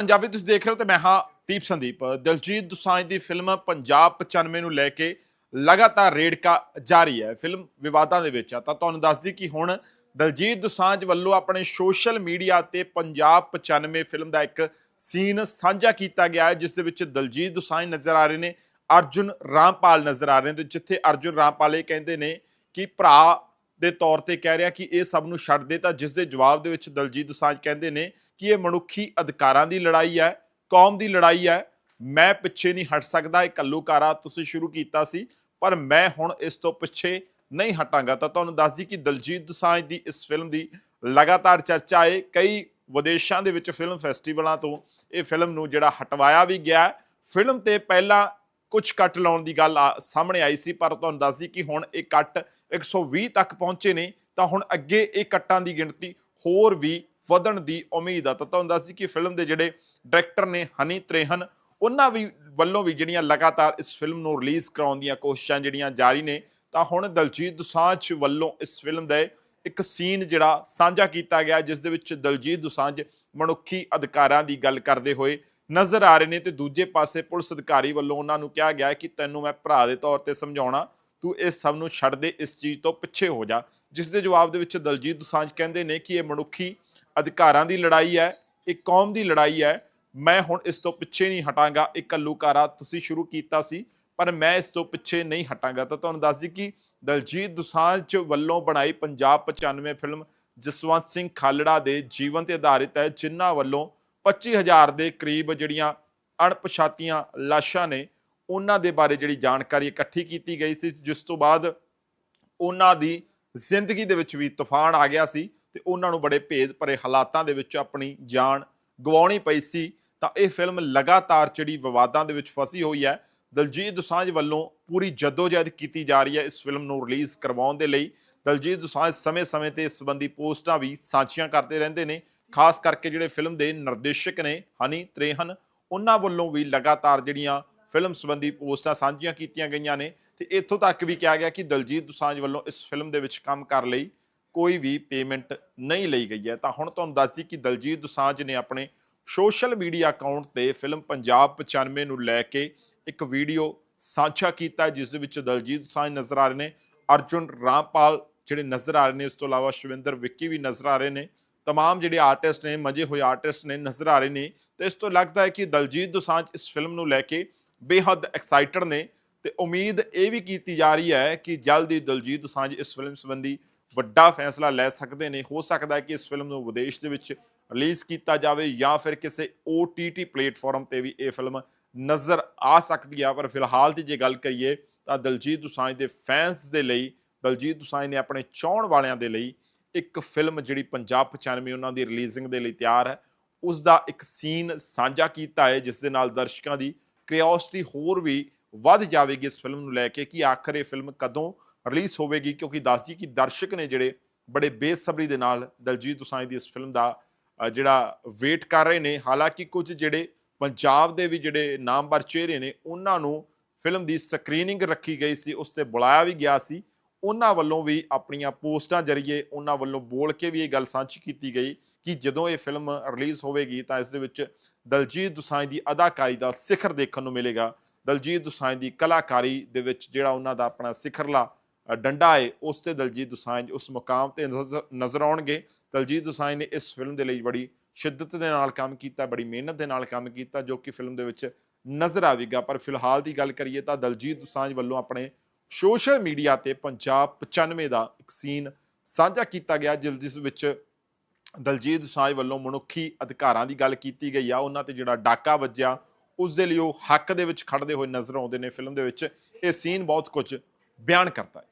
ਪੰਜਾਬੀ ਤੁਸੀਂ ਦੇਖ ਰਹੇ ਹੋ ਤੇ ਮੈਂ ਹਾਂ ਦੀਪ ਸੰਦੀਪ। ਦਲਜੀਤ ਦੁਸਾਂਝ ਦੀ ਫਿਲਮ ਪੰਜਾਬ 95 ਨੂੰ ਲੈ ਕੇ ਲਗਾਤਾਰ ਰੇੜਕਾ ਜਾਰੀ ਹੈ। ਫਿਲਮ ਵਿਵਾਦਾਂ ਦੇ ਵਿੱਚ ਆ। ਤਾਂ ਤੁਹਾਨੂੰ ਦੱਸਦੀ ਕਿ ਹੁਣ ਦਲਜੀਤ ਦੁਸਾਂਝ ਵੱਲੋਂ ਆਪਣੇ ਸੋਸ਼ਲ ਮੀਡੀਆ ਤੇ ਪੰਜਾਬ 95 ਫਿਲਮ ਦਾ ਇੱਕ ਸੀਨ ਸਾਂਝਾ ਕੀਤਾ ਗਿਆ ਹੈ, ਜਿਸ ਦੇ ਵਿੱਚ ਦਲਜੀਤ ਦੁਸਾਂਝ ਨਜ਼ਰ ਆ ਰਹੇ ਨੇ, ਅਰਜੁਨ ਰਾਮਪਾਲ ਨਜ਼ਰ ਆ ਰਹੇ ਨੇ ਤੇ ਜਿੱਥੇ ਅਰਜੁਨ ਰਾਮਪਾਲ ਇਹ ਕਹਿੰਦੇ ਨੇ ਕਿ ਭਰਾ ਦੇ ਤੌਰ ਤੇ ਕਹਿ ਰਿਹਾ ਕਿ ਇਹ ਸਭ ਨੂੰ ਛੱਡ ਦੇ ਤਾਂ ਜਿਸ ਦੇ ਜਵਾਬ ਦੇ ਵਿੱਚ ਦਲਜੀਤ ਦੁਸਾਂਝ ਕਹਿੰਦੇ ਨੇ ਕਿ ਇਹ ਮਨੁੱਖੀ ਅਧਿਕਾਰਾਂ ਦੀ ਲੜਾਈ ਹੈ, ਕੌਮ ਦੀ ਲੜਾਈ ਹੈ। ਮੈਂ ਪਿੱਛੇ ਨਹੀਂ ਹਟ ਸਕਦਾ, ਇਹ ਕੱਲੂਕਾਰਾ ਤੁਸੀਂ ਸ਼ੁਰੂ ਕੀਤਾ ਸੀ, ਪਰ ਮੈਂ ਹੁਣ ਇਸ ਤੋਂ ਪਿੱਛੇ ਨਹੀਂ ਹਟਾਂਗਾ। ਤਾਂ ਤੁਹਾਨੂੰ ਦੱਸ ਦਈ ਕਿ ਦਲਜੀਤ ਦੁਸਾਂਝ ਦੀ ਇਸ ਫਿਲਮ ਦੀ ਲਗਾਤਾਰ ਚਰਚਾ ਹੈ। ਕਈ ਵਿਦੇਸ਼ਾਂ ਦੇ ਵਿੱਚ ਫਿਲਮ ਫੈਸਟੀਵਲਾਂ ਤੋਂ ਇਹ ਫਿਲਮ ਨੂੰ ਜਿਹੜਾ ਹਟਵਾਇਆ ਵੀ ਗਿਆ। ਫਿਲਮ ਤੇ ਪਹਿਲਾਂ ਕੁਝ ਕੱਟ ਲਾਉਣ ਦੀ ਗੱਲ ਆ- ਸਾਹਮਣੇ ਆਈ ਸੀ, ਪਰ ਤੁਹਾਨੂੰ ਦੱਸਦੀ ਕਿ ਹੁਣ ਇਹ ਕੱਟ 120 ਤੱਕ ਪਹੁੰਚੇ ਨੇ, ਤਾਂ ਹੁਣ ਅੱਗੇ ਇਹ ਕੱਟਾਂ ਦੀ ਗਿਣਤੀ ਹੋਰ ਵੀ ਵਧਣ ਦੀ ਉਮੀਦ ਆ। ਤਾਂ ਤੁਹਾਨੂੰ ਦੱਸਦੀ ਕਿ ਫਿਲਮ ਦੇ ਜਿਹੜੇ ਡਾਇਰੈਕਟਰ ਨੇ ਹਨੀ ਤ੍ਰੇਹਨ, ਉਹਨਾਂ ਵੀ ਵੱਲੋਂ ਵੀ ਜਿਹੜੀਆਂ ਲਗਾਤਾਰ ਇਸ ਫਿਲਮ ਨੂੰ ਰਿਲੀਜ਼ ਕਰਾਉਣ ਦੀਆਂ ਕੋਸ਼ਿਸ਼ਾਂ ਜਿਹੜੀਆਂ ਜਾਰੀ ਨੇ, ਤਾਂ ਹੁਣ ਦਲਜੀਤ ਦੁਸਾਂਝ ਵੱਲੋਂ ਇਸ ਫਿਲਮ ਦੇ ਇੱਕ ਸੀਨ ਜਿਹੜਾ ਸਾਂਝਾ ਕੀਤਾ ਗਿਆ, ਜਿਸ ਦੇ ਵਿੱਚ ਦਲਜੀਤ ਦੁਸਾਂਝ ਮਨੁੱਖੀ ਅਧਿਕਾਰਾਂ ਦੀ ਗੱਲ ਕਰਦੇ ਹੋਏ ਨਜ਼ਰ ਆ ਰਹੇ ਨੇ ਤੇ ਦੂਜੇ ਪਾਸੇ ਪੁਲਿਸ ਅਧਿਕਾਰੀ ਵੱਲੋਂ ਉਹਨਾਂ ਨੂੰ ਕਿਹਾ ਗਿਆ ਕਿ ਤੈਨੂੰ ਮੈਂ ਭਰਾ ਦੇ ਤੌਰ ਤੇ ਸਮਝਾਉਣਾ, ਤੂੰ ਇਸ ਸਭ ਨੂੰ ਛੱਡ ਦੇ, ਇਸ ਚੀਜ਼ ਤੋਂ ਪਿੱਛੇ ਹੋ ਜਾ। ਜਿਸ ਦੇ ਜਵਾਬ ਦੇ ਵਿੱਚ ਦਲਜੀਤ ਦੁਸਾਂਝ ਕਹਿੰਦੇ ਨੇ ਕਿ ਇਹ ਮਨੁੱਖੀ ਅਧਿਕਾਰਾਂ ਦੀ ਲੜਾਈ ਹੈ, ਇਹ ਕੌਮ ਦੀ ਲੜਾਈ ਹੈ, ਮੈਂ ਹੁਣ ਇਸ ਤੋਂ ਪਿੱਛੇ ਨਹੀਂ ਹਟਾਂਗਾ, ਇਹ ਕੱਲੂਕਾਰਾ ਤੁਸੀਂ ਸ਼ੁਰੂ ਕੀਤਾ ਸੀ, ਪਰ ਮੈਂ ਇਸ ਤੋਂ ਪਿੱਛੇ ਨਹੀਂ ਹਟਾਂਗਾ। ਤਾਂ ਤੁਹਾਨੂੰ ਦੱਸ ਦਈ ਕਿ ਦਲਜੀਤ ਦੁਸਾਂਝ ਵੱਲੋਂ ਬਣਾਈ ਪੰਜਾਬ 95 ਫਿਲਮ ਜਸਵੰਤ ਸਿੰਘ ਖਾਲੜਾ ਦੇ ਜੀਵਨ ਤੇ ਆਧਾਰਿਤ ਹੈ, ਜਿਨ੍ਹਾਂ ਵੱਲੋਂ 25000 ਦੇ ਕਰੀਬ ਜਿਹੜੀਆਂ ਅਣਪਛਾਤੀਆਂ ਲਾਸ਼ਾਂ ਨੇ, ਉਹਨਾਂ ਦੇ ਬਾਰੇ ਜਿਹੜੀ ਜਾਣਕਾਰੀ ਇਕੱਠੀ ਕੀਤੀ ਗਈ ਸੀ, ਜਿਸ ਤੋਂ ਬਾਅਦ ਉਹਨਾਂ ਦੀ ਜ਼ਿੰਦਗੀ ਦੇ ਵਿੱਚ ਵੀ ਤੂਫਾਨ ਆ ਗਿਆ ਸੀ ਤੇ ਉਹਨਾਂ ਨੂੰ ਬੜੇ ਭੇਦ ਭਰੇ ਹਾਲਾਤਾਂ ਦੇ ਵਿੱਚ ਆਪਣੀ ਜਾਨ ਗਵਾਉਣੀ ਪਈ ਸੀ। ਤਾਂ ਇਹ ਫਿਲਮ ਲਗਾਤਾਰ ਜਿਹੜੀ ਵਿਵਾਦਾਂ ਦੇ ਵਿੱਚ ਫਸੀ ਹੋਈ ਹੈ, ਦਲਜੀਤ ਦੁਸਾਂਝ ਵੱਲੋਂ ਪੂਰੀ ਜਦੋਜਹਿਦ ਕੀਤੀ ਜਾ ਰਹੀ ਹੈ ਇਸ ਫਿਲਮ ਨੂੰ ਰਿਲੀਜ਼ ਕਰਵਾਉਣ ਦੇ ਲਈ। ਦਲਜੀਤ ਦੁਸਾਂਝ ਸਮੇਂ-ਸਮੇਂ ਤੇ ਇਸ ਸੰਬੰਧੀ ਪੋਸਟਾਂ ਵੀ ਸਾਂਝੀਆਂ ਕਰਦੇ ਰਹਿੰਦੇ ਨੇ। ਖਾਸ ਕਰਕੇ ਜਿਹੜੇ ਫਿਲਮ ਦੇ ਨਿਰਦੇਸ਼ਕ ਨੇ ਹਨੀ ਤ੍ਰੇਹਨ, ਉਹਨਾਂ ਵੱਲੋਂ ਵੀ ਲਗਾਤਾਰ ਜਿਹੜੀਆਂ ਫਿਲਮ ਸੰਬੰਧੀ ਪੋਸਟਾਂ ਸਾਂਝੀਆਂ ਕੀਤੀਆਂ ਗਈਆਂ ਨੇ ਤੇ ਇੱਥੋਂ ਤੱਕ ਵੀ ਕਿਹਾ ਗਿਆ ਕਿ ਦਲਜੀਤ ਦੁਸਾਂਝ ਵੱਲੋਂ ਇਸ ਫਿਲਮ ਦੇ ਵਿੱਚ ਕੰਮ ਕਰ ਲਈ ਕੋਈ ਵੀ ਪੇਮੈਂਟ ਨਹੀਂ ਲਈ ਗਈ ਹੈ। ਤਾਂ ਹੁਣ ਤੁਹਾਨੂੰ ਦੱਸਦੀ ਕਿ ਦਲਜੀਤ ਦੁਸਾਂਝ ਨੇ ਆਪਣੇ ਸੋਸ਼ਲ ਮੀਡੀਆ ਅਕਾਊਂਟ ਤੇ ਫਿਲਮ ਪੰਜਾਬ 95 ਨੂੰ ਲੈ ਕੇ ਇੱਕ ਵੀਡੀਓ ਸਾਂਝਾ ਕੀਤਾ, ਜਿਸ ਦੇ ਵਿੱਚ ਦਲਜੀਤ ਦੋਸਾਂਝ ਨਜ਼ਰ ਆ ਰਹੇ ਨੇ, ਅਰਜੁਨ ਰਾਮਪਾਲ ਜਿਹੜੇ ਨਜ਼ਰ ਆ ਰਹੇ ਨੇ, ਇਸ ਤੋਂ ਇਲਾਵਾ ਸ਼ਵਿੰਦਰ ਵਿੱਕੀ ਵੀ ਨਜ਼ਰ ਆ ਰਹੇ ਨੇ। ਤਮਾਮ ਜਿਹੜੇ ਆਰਟਿਸਟ ਨੇ ਮਜੇ ਹੋਏ ਆਰਟਿਸਟ ਨੇ ਨਜ਼ਰ ਆ ਰਹੇ ਨੇ ਤੇ ਇਸ ਤੋਂ ਲੱਗਦਾ ਹੈ ਕਿ ਦਲਜੀਤ ਦੋਸਾਂਝ ਇਸ ਫਿਲਮ ਨੂੰ ਲੈ ਕੇ ਬੇਹੱਦ ਐਕਸਾਈਟਡ ਨੇ ਤੇ ਉਮੀਦ ਇਹ ਵੀ ਕੀਤੀ ਜਾ ਰਹੀ ਹੈ ਕਿ ਜਲਦ ਹੀ ਦਲਜੀਤ ਦੋਸਾਂਝ ਇਸ ਫਿਲਮ ਸੰਬੰਧੀ ਵੱਡਾ ਫੈਸਲਾ ਲੈ ਸਕਦੇ ਨੇ ਹੋ ਸਕਦਾ ਹੈ ਕਿ ਇਸ ਫਿਲਮ ਨੂੰ ਵਿਦੇਸ਼ ਦੇ ਵਿੱਚ ਰਿਲੀਜ਼ ਕੀਤਾ ਜਾਵੇ ਜਾਂ ਫਿਰ ਕਿਸੇ OTT ਪਲੇਟਫਾਰਮ ਤੇ ਵੀ ਇਹ ਫਿਲਮ ਨਜ਼ਰ ਆ ਸਕਦੀ ਆ ਪਰ ਫਿਲਹਾਲ ਦੀ ਜੇ ਗੱਲ ਕਰੀਏ ਤਾਂ ਦਲਜੀਤ ਦੋਸਾਂਝ ਦੇ ਫੈਨਸ ਦੇ ਲਈ ਦਲਜੀਤ ਦੋਸਾਂਝ ਨੇ ਆਪਣੇ ਚਾਹਣ ਵਾਲਿਆਂ ਦੇ ਲਈ ਇੱਕ ਫਿਲਮ ਜਿਹੜੀ ਪੰਜਾਬ 95 ਉਹਨਾਂ ਦੀ ਰਿਲੀਜ਼ਿੰਗ ਦੇ ਲਈ ਤਿਆਰ ਹੈ ਉਸ ਦਾ ਇੱਕ ਸੀਨ ਸਾਂਝਾ ਕੀਤਾ ਹੈ, ਜਿਸ ਦੇ ਨਾਲ ਦਰਸ਼ਕਾਂ ਦੀ ਕਿਉਰਿਓਸਿਟੀ ਹੋਰ ਵੀ ਵੱਧ ਜਾਵੇਗੀ ਇਸ ਫਿਲਮ ਨੂੰ ਲੈ ਕੇ ਕਿ ਆਖਰ ਇਹ ਫਿਲਮ ਕਦੋਂ ਰਿਲੀਜ਼ ਹੋਵੇਗੀ, ਕਿਉਂਕਿ ਦੱਸਦੀ ਕਿ ਦਰਸ਼ਕ ਨੇ ਜਿਹੜੇ ਬੜੇ ਬੇਸਬਰੀ ਦੇ ਨਾਲ ਦਲਜੀਤ ਦੋਸਾਂਝ ਦੀ ਇਸ ਫਿਲਮ ਦਾ ਜਿਹੜਾ ਵੇਟ ਕਰ ਰਹੇ ਨੇ, ਹਾਲਾਂਕਿ ਕੁਝ ਜਿਹੜੇ ਪੰਜਾਬ ਦੇ ਵੀ ਜਿਹੜੇ ਨਾਮਵਰ ਚਿਹਰੇ ਨੇ, ਉਹਨਾਂ ਨੂੰ ਫਿਲਮ ਦੀ ਸਕਰੀਨਿੰਗ ਰੱਖੀ ਗਈ ਸੀ, ਉਸ ਤੇ ਬੁਲਾਇਆ ਵੀ ਗਿਆ ਸੀ ਉਹਨਾਂ ਵੱਲੋਂ ਵੀ ਆਪਣੀਆਂ ਪੋਸਟਾਂ ਜਰੀਏ ਉਹਨਾਂ ਵੱਲੋਂ ਬੋਲ ਕੇ ਵੀ ਇਹ ਗੱਲ ਸਾਂਝੀ ਕੀਤੀ ਗਈ ਕਿ ਜਦੋਂ ਇਹ ਫਿਲਮ ਰਿਲੀਜ਼ ਹੋਵੇਗੀ ਤਾਂ ਇਸ ਦੇ ਵਿੱਚ ਦਲਜੀਤ ਦੋਸਾਂਝ ਦੀ ਅਦਾਕਾਰੀ ਦਾ ਸਿਖਰ ਦੇਖਣ ਨੂੰ ਮਿਲੇਗਾ। ਦਲਜੀਤ ਦੁਸਾਂਝ ਦੀ ਕਲਾਕਾਰੀ ਦੇ ਵਿੱਚ ਜਿਹੜਾ ਉਹਨਾਂ ਦਾ ਆਪਣਾ ਸਿਖਰਲਾ ਡੰਡਾ ਹੈ ਉਸ ਤੇ ਦਲਜੀਤ ਦੁਸਾਂਝ ਉਸ ਮੁਕਾਮ ਤੇ ਨਜ਼ਰ- ਨਜ਼ਰ ਆਉਣਗੇ। ਦਲਜੀਤ ਦੋਸਾਂਝ ਨੇ ਇਸ ਫਿਲਮ ਦੇ ਲਈ ਬੜੀ ਸ਼ਿੱਦਤ ਦੇ ਨਾਲ ਕੰਮ ਕੀਤਾ, ਬੜੀ ਮਿਹਨਤ ਦੇ ਨਾਲ ਕੰਮ ਕੀਤਾ ਜੋ ਕਿ ਫਿਲਮ ਦੇ ਵਿੱਚ ਨਜ਼ਰ ਆਵੇਗਾ। ਪਰ ਫਿਲਹਾਲ ਦੀ ਗੱਲ ਕਰੀਏ ਤਾਂ ਦਲਜੀਤ ਦੁਸਾਂਝ ਵੱਲੋਂ ਆਪਣੇ ਸੋਸ਼ਲ ਮੀਡੀਆ ਤੇ ਪੰਜਾਬ 95 ਦਾ ਇੱਕ ਸੀਨ ਸਾਂਝਾ ਕੀਤਾ ਗਿਆ ਜਿਸ ਜਿਸ ਵਿੱਚ ਦਲਜੀਤ ਦੋਸਾਂਝ ਵੱਲੋਂ ਮਨੁੱਖੀ ਅਧਿਕਾਰਾਂ ਦੀ ਗੱਲ ਕੀਤੀ ਗਈ ਆ। ਉਹਨਾਂ ਤੇ ਜਿਹੜਾ ਡਾਕਾ ਵੱਜਿਆ, ਉਸ ਦੇ ਲਈ ਉਹ ਹੱਕ ਦੇ ਵਿੱਚ ਖੜਦੇ ਹੋਏ ਨਜ਼ਰ ਆਉਂਦੇ ਨੇ। ਫਿਲਮ ਦੇ ਵਿੱਚ ਇਹ ਸੀਨ ਬਹੁਤ ਕੁਝ ਬਿਆਨ ਕਰਦਾ ਹੈ।